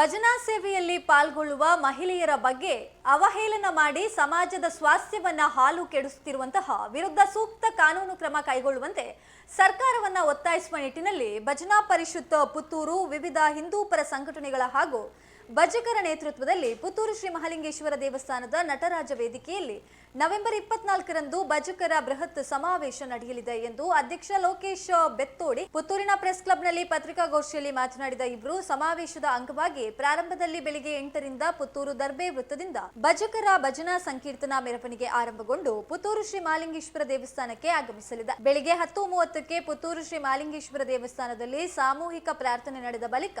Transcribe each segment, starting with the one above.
ಭಜನಾ ಸೇವೆಯಲ್ಲಿ ಪಾಲ್ಗೊಳ್ಳುವ ಮಹಿಳೆಯರ ಬಗ್ಗೆ ಅವಹೇಳನ ಮಾಡಿ ಸಮಾಜದ ಸ್ವಾಸ್ಥ್ಯವನ್ನ ಹಾಲು ಕೆಡಿಸುತ್ತಿರುವಂತಹ ವಿರುದ್ಧ ಸೂಕ್ತ ಕಾನೂನು ಕ್ರಮ ಕೈಗೊಳ್ಳುವಂತೆ ಸರ್ಕಾರವನ್ನ ಒತ್ತಾಯಿಸುವ ನಿಟ್ಟಿನಲ್ಲಿ ಭಜನಾ ಪರಿಷತ್ ಪುತ್ತೂರು ವಿವಿಧ ಹಿಂದೂ ಪರ ಸಂಘಟನೆಗಳ ಹಾಗೂ ಭಜಕರ ನೇತೃತ್ವದಲ್ಲಿ ಪುತ್ತೂರು ಶ್ರೀ ಮಹಾಲಿಂಗೇಶ್ವರ ದೇವಸ್ಥಾನದ ನಟರಾಜ ವೇದಿಕೆಯಲ್ಲಿ ನವೆಂಬರ್ ಇಪ್ಪತ್ನಾಲ್ಕರಂದು ಭಜಕರ ಬೃಹತ್ ಸಮಾವೇಶ ನಡೆಯಲಿದೆ ಎಂದು ಅಧ್ಯಕ್ಷ ಲೋಕೇಶ್ ಬೆತ್ತೋಡಿ ಪುತ್ತೂರಿನ ಪ್ರೆಸ್ ಕ್ಲಬ್ನಲ್ಲಿ ಪತ್ರಿಕಾಗೋಷ್ಠಿಯಲ್ಲಿ ಮಾತನಾಡಿದ ಇವರು, ಸಮಾವೇಶದ ಅಂಗವಾಗಿ ಪ್ರಾರಂಭದಲ್ಲಿ ಬೆಳಿಗ್ಗೆ ಎಂಟರಿಂದ ಪುತ್ತೂರು ದರ್ಬೆ ವೃತ್ತದಿಂದ ಭಜಕರ ಭಜನಾ ಸಂಕೀರ್ತನಾ ಮೆರವಣಿಗೆ ಆರಂಭಗೊಂಡು ಪುತ್ತೂರು ಶ್ರೀ ಮಾಲಿಂಗೇಶ್ವರ ದೇವಸ್ಥಾನಕ್ಕೆ ಆಗಮಿಸಲಿದೆ. ಬೆಳಿಗ್ಗೆ ಹತ್ತು ಮೂವತ್ತಕ್ಕೆ ಪುತ್ತೂರು ಶ್ರೀ ಮಾಲಿಂಗೇಶ್ವರ ದೇವಸ್ಥಾನದಲ್ಲಿ ಸಾಮೂಹಿಕ ಪ್ರಾರ್ಥನೆ ನಡೆದ ಬಳಿಕ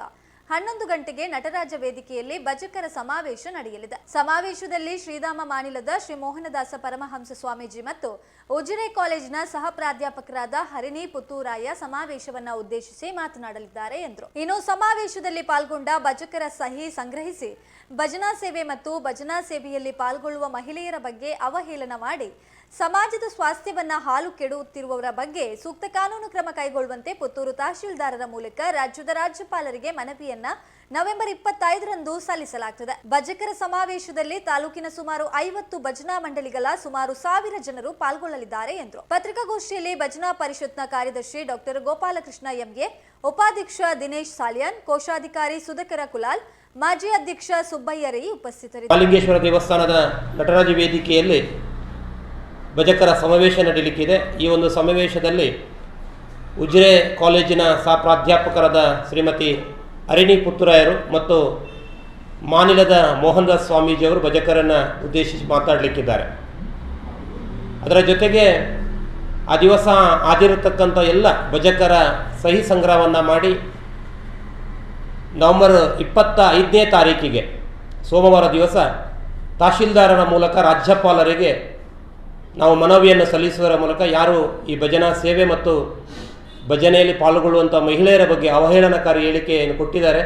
ಹನ್ನೊಂದು ಗಂಟೆಗೆ ನಟರಾಜ ವೇದಿಕೆಯಲ್ಲಿ ಭಜಕರ ಸಮಾವೇಶ ನಡೆಯಲಿದೆ. ಸಮಾವೇಶದಲ್ಲಿ ಶ್ರೀಧಾಮ ಮಾನಿಲದ ಶ್ರೀ ಮೋಹನದಾಸ ಪರಮಹಂಸ ಸ್ವಾಮೀಜಿ ಮತ್ತು ಉಜಿರೆ ಕಾಲೇಜಿನ ಸಹ ಪ್ರಾಧ್ಯಾಪಕರಾದ ಹರಿಣಿ ಪುತ್ತೂರಾಯ ಸಮಾವೇಶವನ್ನ ಉದ್ದೇಶಿಸಿ ಮಾತನಾಡಲಿದ್ದಾರೆ ಎಂದರು. ಇನ್ನು ಸಮಾವೇಶದಲ್ಲಿ ಪಾಲ್ಗೊಂಡ ಭಜಕರ ಸಹಿ ಸಂಗ್ರಹಿಸಿ ಭಜನಾ ಸೇವೆ ಮತ್ತು ಭಜನಾ ಸೇವೆಯಲ್ಲಿ ಪಾಲ್ಗೊಳ್ಳುವ ಮಹಿಳೆಯರ ಬಗ್ಗೆ ಅವಹೇಳನ ಮಾಡಿ ಸಮಾಜದ ಸ್ವಾಸ್ಥ್ಯವನ್ನ ಹಾಲು ಕೆಡುತ್ತಿರುವವರ ಬಗ್ಗೆ ಸೂಕ್ತ ಕಾನೂನು ಕ್ರಮ ಕೈಗೊಳ್ಳುವಂತೆ ಪುತ್ತೂರು ತಹಶೀಲ್ದಾರರ ಮೂಲಕ ರಾಜ್ಯದ ರಾಜ್ಯಪಾಲರಿಗೆ ಮನವಿಯನ್ನ ನವೆಂಬರ್ ಇಪ್ಪತ್ತೈದರಂದು ಸಲ್ಲಿಸಲಾಗುತ್ತದೆ ಭಜಕರ ಸಮಾವೇಶದಲ್ಲಿ ತಾಲೂಕಿನ ಸುಮಾರು ಐವತ್ತು ಭಜನಾ ಮಂಡಳಿಗಳ ಸುಮಾರು ಸಾವಿರ ಜನರು ಪಾಲ್ಗೊಳ್ಳಲಿದ್ದಾರೆ ಎಂದರು. ಪತ್ರಿಕಾಗೋಷ್ಠಿಯಲ್ಲಿ ಭಜನಾ ಪರಿಷತ್ನ ಕಾರ್ಯದರ್ಶಿ ಡಾಕ್ಟರ್ ಗೋಪಾಲಕೃಷ್ಣ ಎಂಗೆ ಉಪಾಧ್ಯಕ್ಷ ದಿನೇಶ್ ಸಾಲಿಯನ್, ಕೋಶಾಧಿಕಾರಿ ಸುಧಕರ ಕುಲಾಲ್, ಮಾಜಿ ಅಧ್ಯಕ್ಷ ಸುಬ್ಬಯ್ಯ ರೈ ಉಪಸ್ಥಿತರಿದ್ದರು ದೇವಸ್ಥಾನದ ನಟರಾಜ ವೇದಿಕೆಯಲ್ಲಿ ಭಜಕರ ಸಮಾವೇಶ ನಡೀಲಿಕ್ಕಿದೆ. ಈ ಒಂದು ಸಮಾವೇಶದಲ್ಲಿ ಉಜಿರೆ ಕಾಲೇಜಿನ ಸಹ ಪ್ರಾಧ್ಯಾಪಕರಾದ ಶ್ರೀಮತಿ ಅರಿಣಿ ಪುತ್ತುರಾಯರು ಮತ್ತು ಮಾನಿಲದ ಮೋಹನ್ದಾಸ್ ಸ್ವಾಮೀಜಿಯವರು ಭಜಕರನ್ನು ಉದ್ದೇಶಿಸಿ ಮಾತಾಡಲಿಕ್ಕಿದ್ದಾರೆ. ಅದರ ಜೊತೆಗೆ ಆ ದಿವಸ ಆದಿರತಕ್ಕಂಥ ಎಲ್ಲ ಭಜಕರ ಸಹಿ ಸಂಗ್ರಹವನ್ನು ಮಾಡಿ ನವೆಂಬರ್ ಇಪ್ಪತ್ತ ಐದನೇ ತಾರೀಕಿಗೆ ಸೋಮವಾರ ದಿವಸ ತಹಶೀಲ್ದಾರರ ಮೂಲಕ ರಾಜ್ಯಪಾಲರಿಗೆ ನಾವು ಮನವಿಯನ್ನು ಸಲ್ಲಿಸುವುದರ ಮೂಲಕ ಯಾರು ಈ ಭಜನಾ ಸೇವೆ ಮತ್ತು ಭಜನೆಯಲ್ಲಿ ಪಾಲ್ಗೊಳ್ಳುವಂಥ ಮಹಿಳೆಯರ ಬಗ್ಗೆ ಅವಹೇಳನಕಾರಿ ಹೇಳಿಕೆಯನ್ನು ಕೊಟ್ಟಿದ್ದಾರೆ.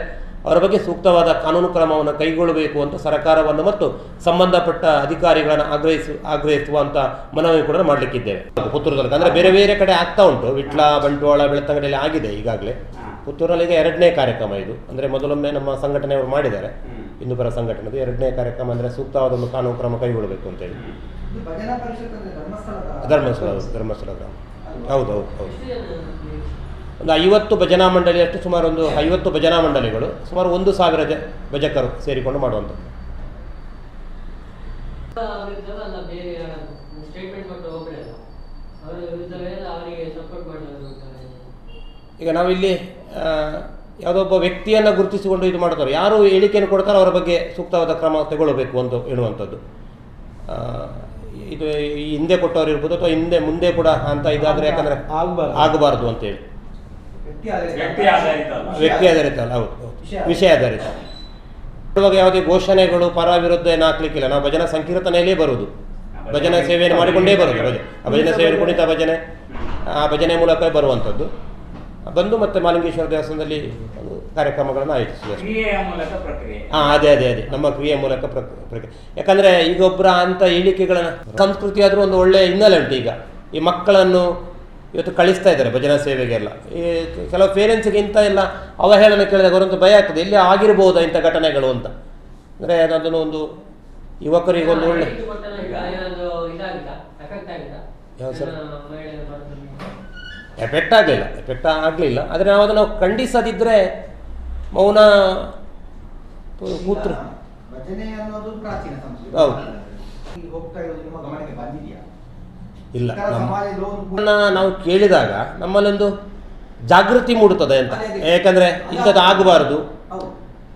ಅವರ ಬಗ್ಗೆ ಸೂಕ್ತವಾದ ಕಾನೂನು ಕ್ರಮವನ್ನು ಕೈಗೊಳ್ಳಬೇಕು ಅಂತ ಸರ್ಕಾರವನ್ನು ಮತ್ತು ಸಂಬಂಧಪಟ್ಟ ಅಧಿಕಾರಿಗಳನ್ನು ಆಗ್ರಹಿಸಿ ಆಗ್ರಹಿಸುವಂಥ ಮನವಿ ಕೂಡ ಮಾಡಲಿಕ್ಕಿದ್ದೇವೆ. ಪುತ್ತೂರಲ್ಲಿ ಅಂದರೆ ಬೇರೆ ಬೇರೆ ಕಡೆ ಆಗ್ತಾ ಉಂಟು. ವಿಟ್ಲ ಬಂಟ್ವಾಳ ಬೆಳ್ತಂಗಡಿಯಲ್ಲಿ ಆಗಿದೆ ಈಗಾಗಲೇ. ಪುತ್ತೂರಲ್ಲಿ ಈಗ ಎರಡನೇ ಕಾರ್ಯಕ್ರಮ ಇದು. ಅಂದರೆ ಮೊದಲೊಮ್ಮೆ ನಮ್ಮ ಸಂಘಟನೆಯವರು ಮಾಡಿದ್ದಾರೆ. ಹಿಂದೂಪರ ಸಂಘಟನೆದು ಎರಡನೇ ಕಾರ್ಯಕ್ರಮ ಅಂದರೆ ಸೂಕ್ತವಾದ ಒಂದು ಕಾನೂನು ಕ್ರಮ ಕೈಗೊಳ್ಳಬೇಕು ಅಂತೇಳಿ ಧರ್ಮಸ್ಥಳ ಹೌದು, ಧರ್ಮಸ್ಥಳ ಗ್ರಾಮ ಹೌದು ಹೌದು ಹೌದು. ಒಂದು ಐವತ್ತು ಭಜನಾ ಮಂಡಳಿಯಷ್ಟು ಸುಮಾರು ಒಂದು ಐವತ್ತು ಭಜನಾ ಮಂಡಳಿಗಳು ಸುಮಾರು ಒಂದು ಸಾವಿರ ಜ ಭಜಕರು ಸೇರಿಕೊಂಡು ಮಾಡುವಂಥದ್ದು. ಈಗ ನಾವಿಲ್ಲಿ ಯಾವುದೋ ಒಬ್ಬ ವ್ಯಕ್ತಿಯನ್ನು ಗುರುತಿಸಿಕೊಂಡು ಇದು ಮಾಡ್ತಾರೆ. ಯಾರು ಹೇಳಿಕೆಯನ್ನು ಕೊಡ್ತಾರೋ ಅವರ ಬಗ್ಗೆ ಸೂಕ್ತವಾದ ಕ್ರಮ ತಗೊಳ್ಬೇಕು ಅಂತ ಹೇಳುವಂಥದ್ದು. ಆ, ಇದು ಈ ಹಿಂದೆ ಕೊಟ್ಟವ್ರು ಇರ್ಬೋದು ಅಥವಾ ಹಿಂದೆ ಮುಂದೆ ಕೂಡ ಅಂತ ಇದಾದ್ರೆ ಯಾಕಂದ್ರೆ ಆಗಬಾರದು. ಆಗಬಾರ್ದು ಅಂತೇಳಿ ವ್ಯಕ್ತಿ ಆಧಾರಿತ. ವ್ಯಕ್ತಿ ಆಧಾರಿತ ಅಲ್ಲ. ವ್ಯಕ್ತಿ ಆಧಾರಿತ ಅಲ್ಲ ಹೌದು ಹೌದು. ವಿಷಯ ಆಧಾರಿತ. ಇವಾಗ ಯಾವುದೇ ಘೋಷಣೆಗಳು ಪರ ವಿರುದ್ಧ ಏನು ಹಾಕ್ಲಿಕ್ಕಿಲ್ಲ. ನಾವು ಭಜನಾ ಸಂಕೀರ್ತನೆಯಲ್ಲೇ ಬರುವುದು. ಭಜನಾ ಸೇವೆಯನ್ನು ಮಾಡಿಕೊಂಡೇ ಬರುವುದು. ಭಜನ ಆ ಭಜನೆ ಸೇವೆ ಕುಣಿತ ಭಜನೆ ಆ ಭಜನೆ ಮೂಲಕ ಬರುವಂಥದ್ದು. ಬಂದು ಮತ್ತೆ ಮಾಲಿಂಗೇಶ್ವರ ದೇವಸ್ಥಾನದಲ್ಲಿ ಕಾರ್ಯಕ್ರಮಗಳನ್ನು ಆಯೋಜಿಸುವುದು ಹಾಂ ಅದೇ ಅದೇ ಅದೇ. ನಮ್ಮ ಕ್ರಿಯೆ ಮೂಲಕ ಪ್ರಕ್ ಪ್ರಕ್ರಿಯೆ. ಯಾಕಂದರೆ ಈಗ ಒಬ್ಬರ ಅಂತ ಹೇಳಿಕೆಗಳನ್ನು ಸಂಸ್ಕೃತಿ ಆದರೂ ಒಂದು ಒಳ್ಳೆಯ ಹಿನ್ನೆಲೆ ಉಂಟು ಈಗ. ಈ ಮಕ್ಕಳನ್ನು ಇವತ್ತು ಕಳಿಸ್ತಾ ಇದ್ದಾರೆ ಭಜನಾ ಸೇವೆಗೆಲ್ಲ. ಈ ಕೆಲವು ಪೇರೆಂಟ್ಸ್ಗೆ ಇಂಥ ಎಲ್ಲ ಅವಹೇಳನ ಕೇಳಿದಾಗ ಅವರಂತೂ ಭಯ ಆಗ್ತದೆ. ಇಲ್ಲಿ ಆಗಿರ್ಬೋದಾ ಇಂಥ ಘಟನೆಗಳು ಅಂತ. ಅಂದರೆ ಅದನ್ನು ಒಂದು ಯುವಕರಿಗೆ ಒಂದು ಒಳ್ಳೆ ಸರ್? ಎಫೆಕ್ಟ್ ಆಗಲಿಲ್ಲ. ಎಫೆಕ್ಟ್ ಆಗಲಿಲ್ಲ. ಆದರೆ ನಾವು ಅದನ್ನು ಖಂಡಿಸದಿದ್ದರೆ ಮೌನ ಮೂತ್ರ ಇಲ್ಲ ನಾವು ಕೇಳಿದಾಗ ನಮ್ಮಲ್ಲೊಂದು ಜಾಗೃತಿ ಮೂಡುತ್ತದೆ ಅಂತ. ಯಾಕಂದ್ರೆ ಇಂಥದ್ದು ಆಗಬಾರದು.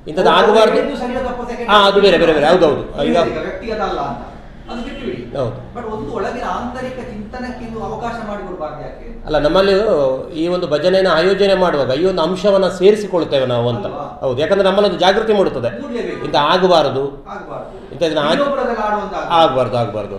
ಇಂಥದ್ದು ಆಗಬಾರದು ಹಾ, ಅದು ಬೇರೆ, ಬೇರೆ, ಬೇರೆ. ಹೌದೌದು. ಈಗ- ಅದು ಹೌದು. ಬಟ್ ಒಂದು ಒಳಗಿನ ಆಂತರಿಕ ಚಿಂತನಕ್ಕೆ ಒಂದು ಅವಕಾಶ ಮಾಡಿಕೊಡ್ಬಾರ್ದು ಯಾಕೆ ಅಲ್ಲ ನಮ್ಮಲ್ಲಿ ಈ ಒಂದು ಭಜನೆಯನ್ನು ಆಯೋಜನೆ ಮಾಡುವಾಗ ಈ ಒಂದು ಅಂಶವನ್ನು ಸೇರಿಸಿಕೊಳ್ತೇವೆ ನಾವು ಅಂತ. ಹೌದು. ಯಾಕಂದ್ರೆ ನಮ್ಮಲ್ಲಿ ಒಂದು ಜಾಗೃತಿ ಮೂಡುತ್ತದೆ. ಇಂತ ಇಂಥ ಆಗಬಾರದು. ಆಗಬಾರದು. ಆಗ್ಬಾರ್ದು ಆಗ್ಬಾರ್ದು